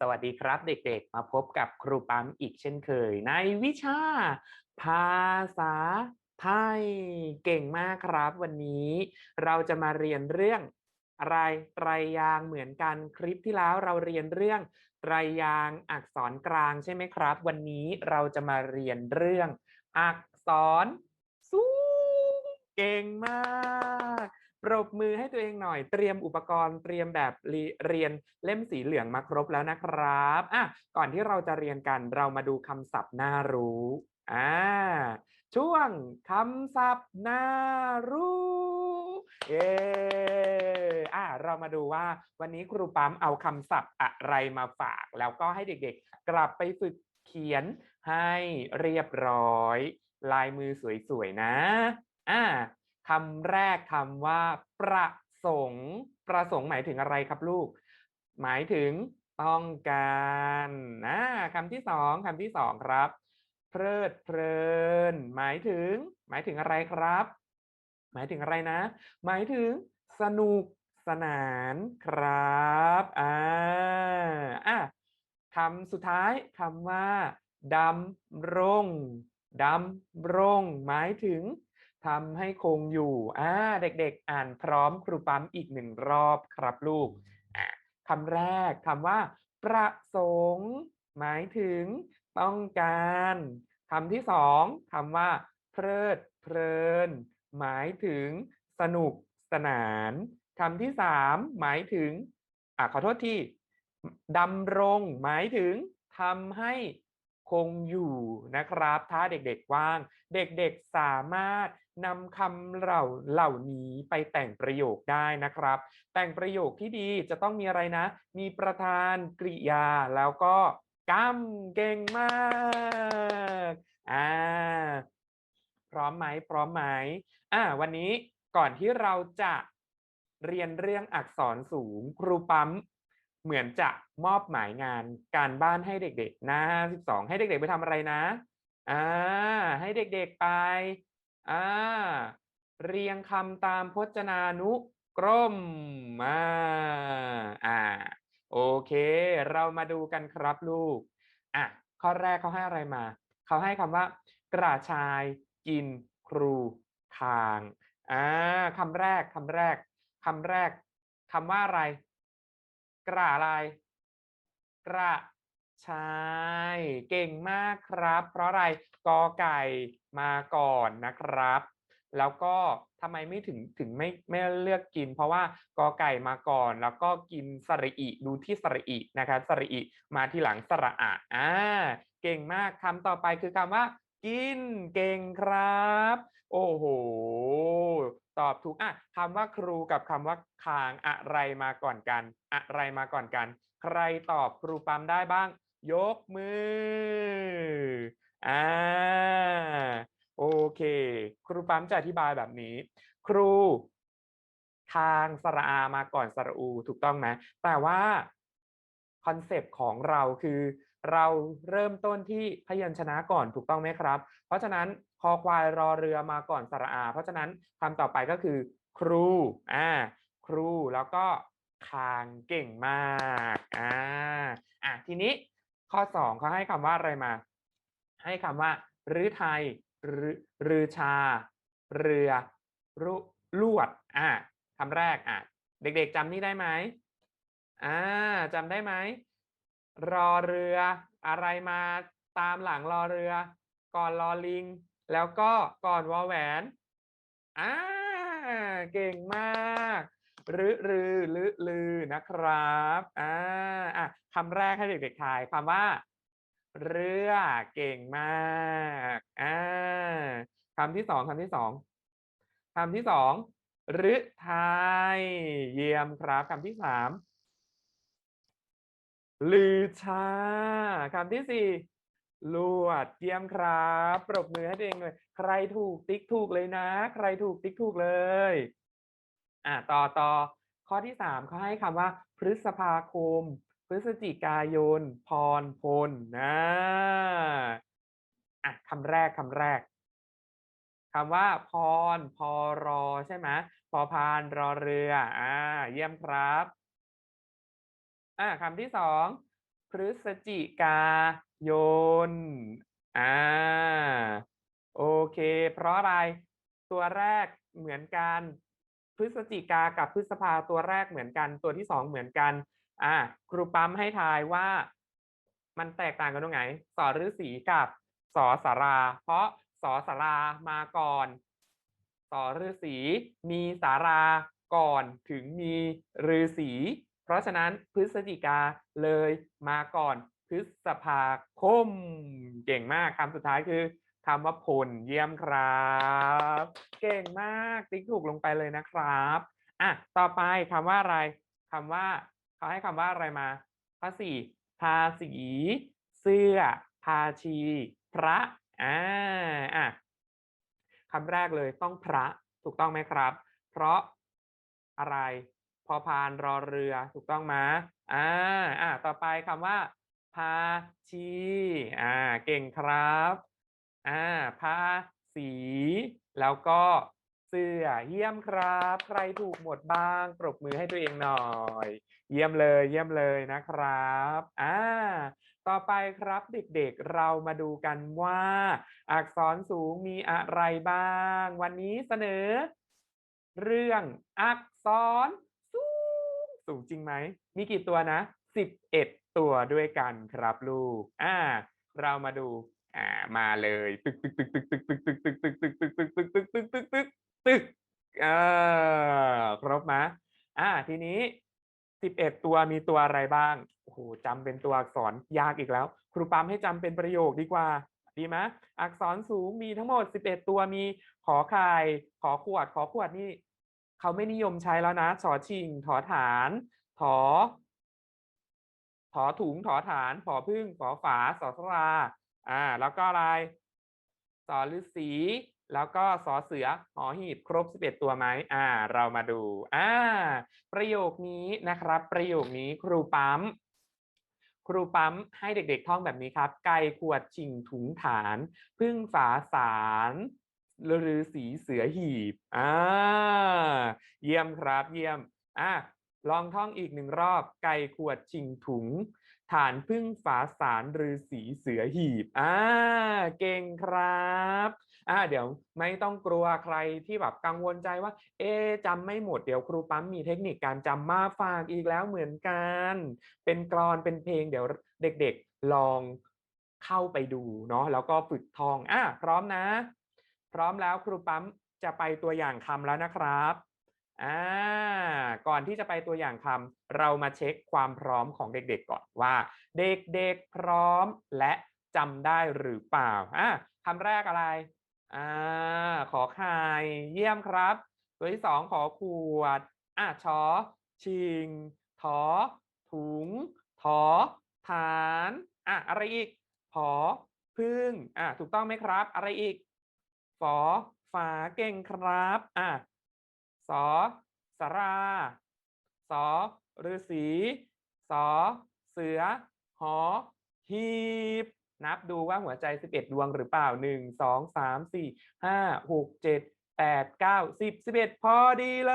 สวัสดีครับเด็กๆ มาพบกับครูปั๊มอีกเช่นเคย ในวิชา ภาษาไทยเก่งมากครับ วันนี้เราจะมาเรียนเรื่องอะไรไตรยางเหมือนกันคลิปที่แล้วเราเรียนเรื่องไตรยางอักษรกลางใช่ไหมครับ วันนี้เราจะมาเรียนเรื่อง อักษร เก่งมากปรบมือให้ตัวเองหน่อย เตรียมอุปกรณ์เตรียมแบบเรียนเล่มสีเหลืองมาครบแล้วนะครับอะก่อนที่เราจะเรียนกันเรามาดูคำศัพท์น่ารู้อ่าช่วงคำศัพท์น่ารู้เย้อะเรามาดูว่าวันนี้ครูปั๊มเอาคำศัพท์อะไรมาฝาก แล้วก็ให้เด็กๆ กลับไปฝึกเขียนให้เรียบร้อย ลายมือสวยๆนะ อ่าคำแรกคำว่า ประสงค์ ประสงค์หมายถึงอะไรครับลูก หมายถึงต้องการนะคำที่สองคำที่สองครับ เพลิดเพลิน หมายถึง หมายถึงอะไรครับ หมายถึงอะไรนะ หมายถึงสนุกสนานครับอ่าอะคำสุดท้ายคำว่าดำรงดำรง หมายถึง ทำให้คงอยู่อ่าเด็กๆ อ่านพร้อมครูปั๊มอีกหนึ่งรอบครับลูกคำแรกคำว่า ประสงค์ หมายถึงต้องการคำที่สองคำว่า เพลิดเพลิน หมายถึงสนุกสนานคำที่สามหมายถึงอ่าขอโทษที่ดำรง หมายถึงทำให้คงอยู่นะครับ ถ้าเด็กๆว่าง เด็กๆสามารถ นำคำเหล่าเหล่านี้ไปแต่งประโยคได้นะครับ แต่งประโยคที่ดีจะต้องมีอะไรนะ มีประธานกริยาแล้วก็กรรมเก่งมากอ่าพร้อมไหมพร้อมไหมอ่าวันนี้ก่อนที่เราจะเรียนเรื่องอักษรสูงครูปั๊มเหมือนจะมอบหมายงานการบ้านให้เด็กๆน้า12 ให้เด็กๆไปทำอะไรนะอ่าให้เด็กๆไป อ่า เรียงคำตามพจนานุกรมอ่าอ่า โอเค เรามาดูกันครับลูก อะ ข้อแรกเขาให้อะไรมา เขาให้คำว่า กระชายกินครูทางอ่าคำแรกคำแรกคำแรกคำว่าอะไร กระอะไร กระ ใชายเก่งมากครับ เพราะอะไรกอไก่มาก่อนนะครับ แล้วก็ทำไมไม่ถึงถึงไม่ไม่เลือกกิน เพราะว่ากอไก่มาก่อน แล้วก็กินสระอิดูที่สระอินะครับสระอิมาที่หลังสระอะอ่าเก่งมากคำต่อไปคือคำว่า กินเก่งครับ โอ้โหตอบถูกอะคำว่าครูกับคำว่าคางอะไรมาก่อนกัน อะไรมาก่อนกัน ใครตอบครูปั๊มได้บ้าง ยกมือ อ่า โอเค ครูปั๊มจะอธิบายแบบนี้ ครู ทางสระอามาก่อนสระอูถูกต้องไหมแต่ว่าคอนเซปต์ของเราคือเราเริ่มต้นที่พยัญชนะก่อนถูกต้องไหมครับ เพราะฉะนั้นคอควายรอเรือมาก่อนสระอา เพราะฉะนั้นคำต่อไปก็คือ ครู อ่า ครูแล้วก็คางเก่งมาก อ่า อะทีนี้ ข้อสองเขาให้คำว่าอะไรมา ให้คำว่ารื้อไทยรือรือชา เรือรุลวดอ่าคำแรกอะเด็กๆจำนี่ได้ไหมอ่าจำได้ไหมรอเรืออะไรมาตามหลังรอเรือ ก่อนรอลิง แล้วก็ก่อนวอแหวนอ่าเก่งมาก รือรือลือลือนะครับอ่าอะคำแรกให้เด็กๆทายคำว่า เรือเก่งมากอ่าคำที่สองคำที่สองคำที่สองฤทัยเยี่ยมครับคำที่สามลือชาคำที่สี่ลวดเยี่ยมครับ ปรบมือให้ตัวเองเลย ใครถูกติ๊กถูกเลยนะ ใครถูกติ๊กถูกเลย อะต่อต่อข้อที่สามเขาให้คำว่า พฤษภาคม พฤศจิกายน พรพลนะอะคำแรกคำแรกคำว่า พร พอรอใช่ไหมพอพานรอเรืออ่าเยี่ยมครับอ่าคำที่สองพฤศจิกายนอ่าโอเค เพราะอะไร ตัวแรกเหมือนกัน พฤศจิกากับพฤษภาตัวแรกเหมือนกัน ตัวที่สองเหมือนกัน อ่าครูปั๊มให้ทายว่า มันแตกต่างกันตรงไหนสอฤาษีกับสอสารา เพราะสอสารามาก่อนสอฤาษีมีสาราก่อนถึงมีฤาษีเพราะฉะนั้นพฤศจิกาเลยมาก่อนพฤษภาคม เก่งมากคำสุดท้ายคือ คำว่าพลเยี่ยมครับ เก่งมากติ๊กถูกลงไปเลยนะครับอะต่อไปคำว่าอะไรคำว่าเขาให้คำว่าอะไรมาข้อสี่ภาษีเสื้อ ภาชี พระอ่าอะคำแรกเลยต้องพระถูกต้องไหมครับ เพราะอะไรพอพานรอเรือถูกต้องไหมอ่าอ่าต่อไปคำว่าภาชีอ่าเก่งครับ อ่าภาษีแล้วก็เสื้อเยี่ยมครับ ใครถูกหมดบ้าง ปรบมือให้ตัวเองหน่อย เยี่ยมเลยเยี่ยมเลยนะครับอ่าต่อไปครับเด็กๆเรามาดูกันว่า อักษรสูงมีอะไรบ้าง วันนี้เสนอ เรื่องอักษรสูงสูงจริงไหม มีกี่ตัวนะ 11 ตัวด้วยกันครับลูกอ่าเรามาดู อ่ามาเลยตึกตึกตึกตึกตึกตึกตึกตึกตึกตึกตึกตึกตึกตึกตึกตึกตึกตึกอ่าครบไหมอ่าทีนี้11ตัวมีตัวอะไรบ้างโอ้โหจำเป็นตัวอักษรยากอีกแล้ว ครูปั๊มให้จำเป็นประโยคดีกว่าดีไหมอักษรสูงมีทั้งหมด 11 ตัวมีขอไข่ขอขวด ขอขวดนี่เขาไม่นิยมใช้แล้วนะชอชิง ถอฐาน ถอ ถอถุง ถอฐาน ผอพึ่งผอฝาสอสรา อ่าแล้วก็อะไรสอฤาษีแล้วก็สอเสือหอหีบครบ 11 ตัวไหมอ่า เรามาดูอ่าประโยคนี้นะครับ ประโยคนี้ครูปั๊ม ครูปั๊มให้เด็กๆท่องแบบนี้ครับ ไก่ขวดชิงถุงฐาน พึ่งฝาสารฤาษีเสือหีบอ่าเยี่ยมครับเยี่ยมอะ ลองท่องอีกหนึ่งรอบ ไก่ขวดชิงถุง ฐานพึ่งฝาสารฤาษีเสือหีบอ่าเก่งครับอ่าเดี๋ยวไม่ต้องกลัวใครที่แบบกังวลใจว่า เอ๊จำไม่หมดเดี๋ยวครูปั๊มมีเทคนิคการจำมาฝากอีกแล้วเหมือนกัน เป็นกลอนเป็นเพลงเดี๋ยวเด็กๆลองเข้าไปดูเนาะแล้วก็ฝึกท่องอะพร้อมนะ พร้อมแล้วครูปั๊มจะไปตัวอย่างคำแล้วนะครับ อ่าก่อนที่จะไปตัวอย่างคำเรามาเช็คความพร้อมของเด็กๆก่อนว่า เด็กๆพร้อมและจำได้หรือเปล่าอะคำแรกอะไรอ่าขอไข่เยี่ยมครับ ตัวที่สองขอขวดอะชอ ชิงถอถุงถอฐานอะอะไรอีกผอพึ่งอะถูกต้องไหมครับ อะไรอีกฝอฝาเก่งครับอะ สอสาราสอฤาษีสอเสือ หอ หีบ นับดูว่าหัวใจ 11 ดวงหรือเปล่า 1 2 3 4 5 6 7 8 9 10 11 พอดีเล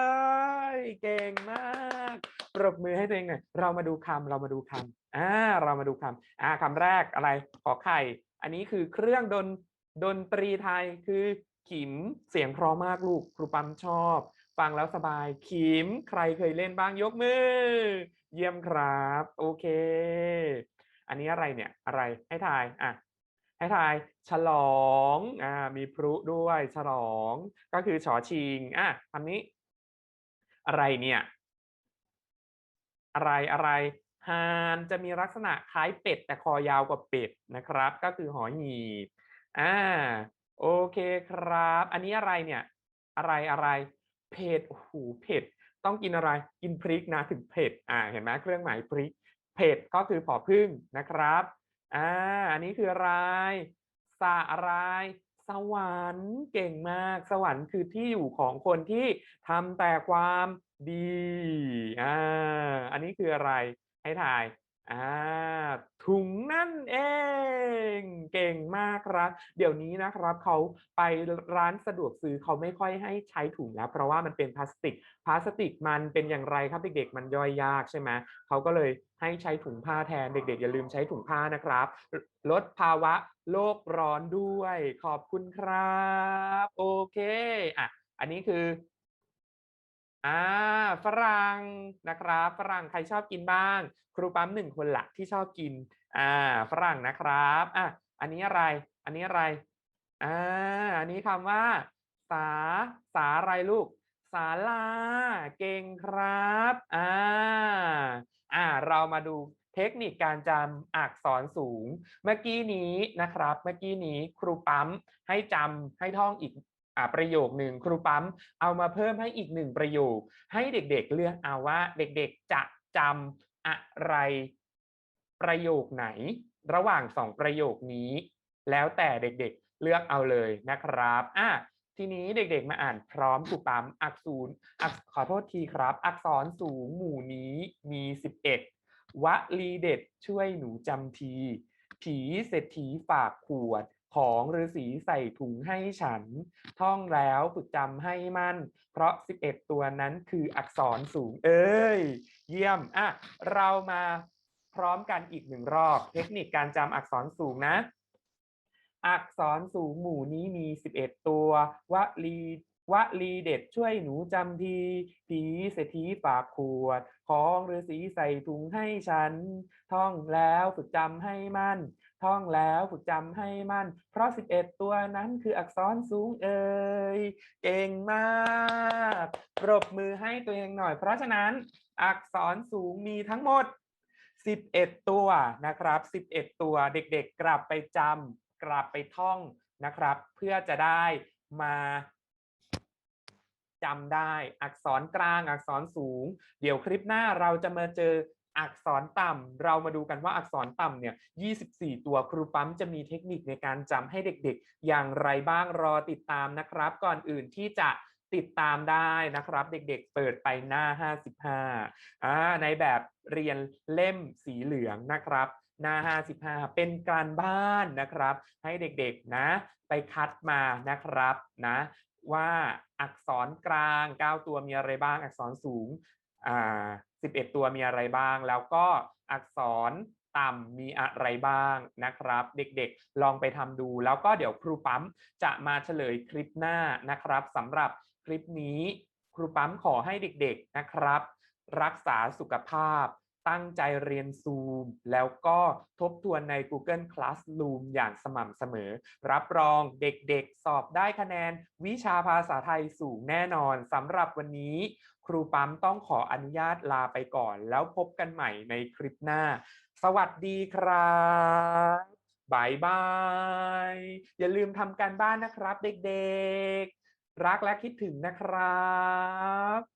ย เก่งมาก ปรบมือให้ตัวเองหน่อย เรามาดูคำเรามาดูคำอ่าเรามาดูคำอ่าคำแรกอะไรขอไข่ อันนี้คือเครื่องดนดนตรีไทยคือขิมเสียงเพราะมากลูกครูปั๊มชอบ ฟังแล้วสบายขิมใครเคยเล่นบ้างยกมือ เยี่ยมครับ โอเค อันนี้อะไรเนี่ยอะไรให้ทายอะให้ทายฉลองอ่ามีพลุด้วยฉลอง ก็คือฉอชิงอะคำนี้ อะไรเนี่ย อะไรอะไรห่านจะมีลักษณะคล้ายเป็ด แต่คอยาวกว่าเป็ดนะครับ ก็คือหอหีบอ่าโอเคครับ อันนี้อะไรเนี่ย อะไรอะไร เผ็ดโอ้โฮเผ็ดต้องกินอะไรกินพริกนะถึงเผ็ดอ่าเห็นไหมเครื่องหมายพริกเผ็ดก็คือผอพึ่งนะครับอ่าอันนี้คืออะไรสะอะไรสวรรค์เก่งมาก สวรรค์คือที่อยู่ของคนที่ทำแต่ความดีอ่าอันนี้คืออะไรให้ทาย อ่าถุงนั่นเอง เก่งมากครับ เดี๋ยวนี้นะครับเขาไปร้านสะดวกซื้อเขาไม่ค่อยให้ใช้ถุงแล้ว เพราะว่ามันเป็นพลาสติก พลาสติกมันเป็นอย่างไรครับเด็กๆ มันย่อยยากใช่ไหมเขาก็เลยให้ใช้ถุงผ้าแทนเด็กๆ อย่าลืมใช้ถุงผ้านะครับลลดภาวะโลกร้อนด้วย ขอบคุณครับ โอเคอะอันนี้คือ อ่าฝรั่งนะครับฝรั่งใครชอบกินบ้าง ครูปั๊มหนึ่งคนหละที่ชอบกินอ่าฝรั่งนะครับอะอันนี้อะไร อันนี้อะไรอ่าอันนี้คำว่า สาสาอะไรลูกศาลาเก่งครับอ่าอ่าเรามาดูเทคนิคการจำอักษรสูง เมื่อกี้นี้นะครับ เมื่อกี้นี้ครูปั๊มให้จำให้ท่องอีก อ่าประโยคหนึ่งครูปั๊มเอามาเพิ่มให้อีกหนึ่งประโยค ให้เด็กๆเลือกเอาว่าเด็กๆจะจำอะไรประโยคไหน ระหว่างสองประโยคนี้ แล้วแต่เด็กๆเลือกเอาเลยนะครับอะทีนี้เด็กๆมาอ่านพร้อมครูปั๊มอักษรขอโทษทีครับ อักษรสูงหมู่นี้มี 11วลีเด็ดช่วยหนูจำที ผีเศรษฐีฝากขวด ของฤาษีใส่ถุงให้ฉัน ท่องแล้วฝึกจำให้มั่น เพราะ 11 ตัวนั้นคืออักษรสูง เอ้ย เยี่ยม อะ เรามาพร้อมกันอีกหนึ่งรอบ เทคนิคการจำอักษรสูงนะ อักษรสูงหมู่นี้มี 11 ตัววลีวลีเด็ดช่วยหนูจำทีผีเศรษฐีฝากขวด ของฤาษีใส่ถุงให้ฉัน ท่องแล้วฝึกจำให้มั่น ท่องแล้วฝึกจำให้มันเพราะ 11 ตัวนั้นคืออักษรสูงเอ่ยเก่งมากปรบมือให้ตัวเองหน่อย เพราะฉะนั้นอักษรสูงมีทั้งหมด 11 ตัวนะครับ 11 ตัวเด็กๆ กลับไปจำกลับไปท่องนะครับ เพื่อจะได้มาจำได้อักษรกลางอักษรสูง เดี๋ยวคลิปหน้าเราจะมาเจอ อักษรต่ำเรามาดูกันว่าอักษรต่ำเนี่ย 24 ตัวครูปั๊มจะมีเทคนิคในการจำให้เด็กๆ อย่างไรบ้างรอติดตามนะครับ ก่อนอื่นที่จะติดตามได้นะครับ เด็กๆ เปิดไปหน้า 55อ่าในแบบเรียนเล่มสีเหลืองนะครับ หน้า 55 เป็นการบ้านนะครับ ให้เด็กๆนะ ไปคัดมานะครับนะว่าอักษรกลาง 9 ตัวมีอะไรบ้างอักษรสูง อ่า11 ตัวมีอะไรบ้าง แล้วก็อักษรต่ำมีอะไรบ้างนะครับ เด็กๆ ลองไปทำดู แล้วก็เดี๋ยวครูปั๊มจะมาเฉลยคลิปหน้านะครับสำหรับคลิปนี้ ครูปั๊มขอให้เด็กๆนะครับ รักษาสุขภาพ ตั้งใจเรียนซูม แล้วก็ทบทวนใน Google Classroom อย่างสม่ำเสมอ รับรองเด็กๆ สอบได้คะแนนวิชาภาษาไทยสูงแน่นอนสำหรับวันนี้ ครูปั๊มต้องขออนุญาตลาไปก่อน แล้วพบกันใหม่ในคลิปหน้า สวัสดีครับบายบาย อย่าลืมทำการบ้านนะครับเด็กๆ รักและคิดถึงนะครับ